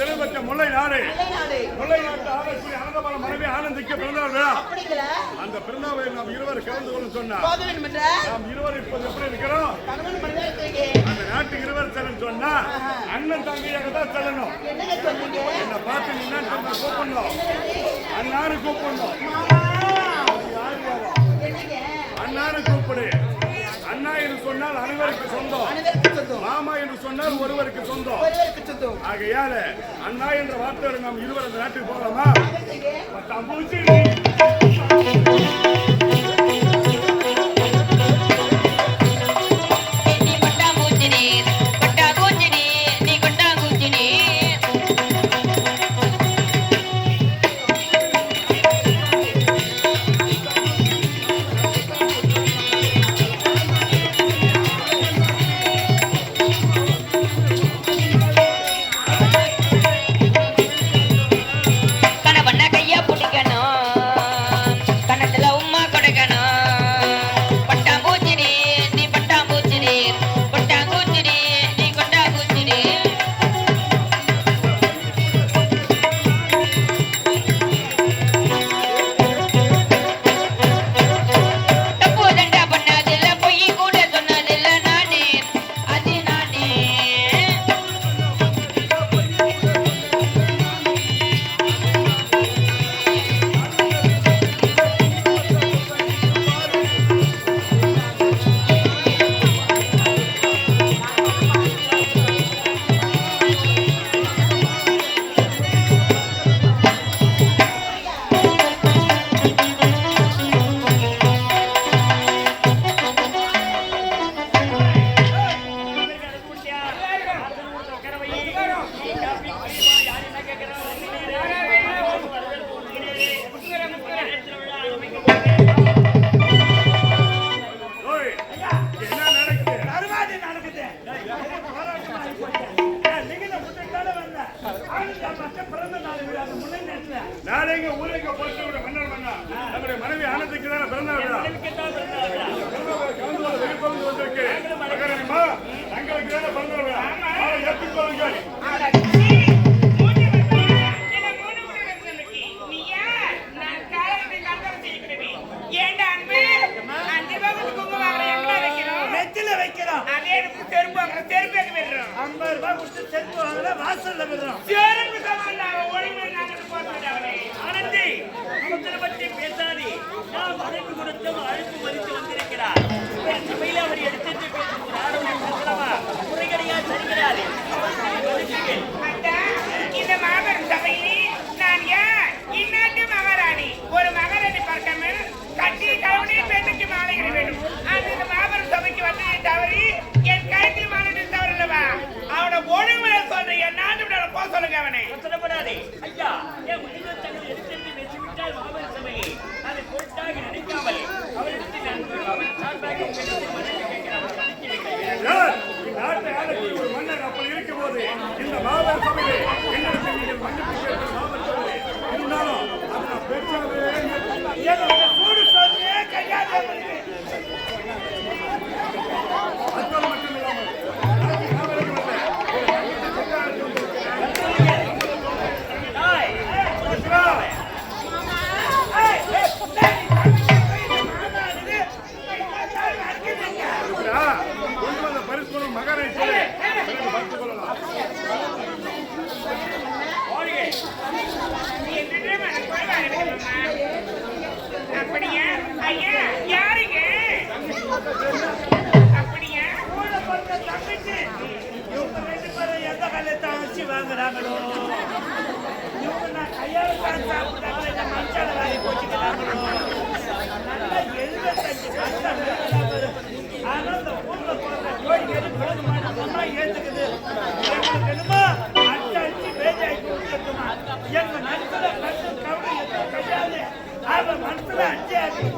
தெளிவற்ற முல்லை நாடு. முல்லை நாட்டு ஆராய்ச்சி அனந்தமான ஆனந்திக்க பிறந்தவர் அந்த பிறந்தவை நாம் இருவர் கலந்து கொள்ள சொன்னார். நாம் இருவர் இப்போது எப்படி இருக்கிறோம்? அந்த நாட்டுக்கு இருவர் செல்லும் சொன்னா அண்ணன் தங்கையாக தான் செல்லணும். என்ன பார்த்து நின்னா கூப்பிடணும். அண்ணாரு கூப்பிடணும். அண்ணாரு கூப்பிடு. சொன்னால் அனைவருக்கு சொந்தம். அனைவருக்கு சொந்தம். மாமா என்று சொன்னால் ஒருவருக்கு சொந்தம். ஒருவருக்கு சொந்தம். ஆகையால அண்ணா என்ற வார்த்தையோடு நாம் இருவர் அந்த நாட்டுக்கு போகலாமா. பத்தாம் பூச்சி அதை ஏற்றுக்கொள்ளுங்கள் நெத்தில வைக்கிறோம் ஐம்பது ரூபாய் கொடுத்து செருப்பு வாங்கல வாசல்ல விடுறோம். என் கழுத்தில் மாலை தவறல்லவா அவனை ஒழுங்குல சொல்ற நாட்டு விட போக சொல்லுங்க அவனை. அவசரப்படாதே ஐயா என் மனித தங்கள் எடுத்து மாபெரும் சபையை. அதை பொருட்டாக நினைக்காமல் அவரிடத்தில் நான் அவர் வாங்குறாங்களோ இவங்க நான் தான் சாப்பிட்டாங்களோ இந்த மனுஷால வாங்கி போச்சுக்கிறாங்களோ நல்லா எழுபத்தஞ்சு கஷ்டம் ஆனா இந்த ஊர்ல போடுற கோழிகள் போதுமான ஏத்துக்குது எங்களுக்கு என்னமோ அடிச்சு அடிச்சு வேஜாக்கி கொடுத்துருக்குமா எங்க மனசுல கஷ்டம் கவலை எதுவும் கிடையாது. அவன் மனசுல அஞ்சு அடிச்சு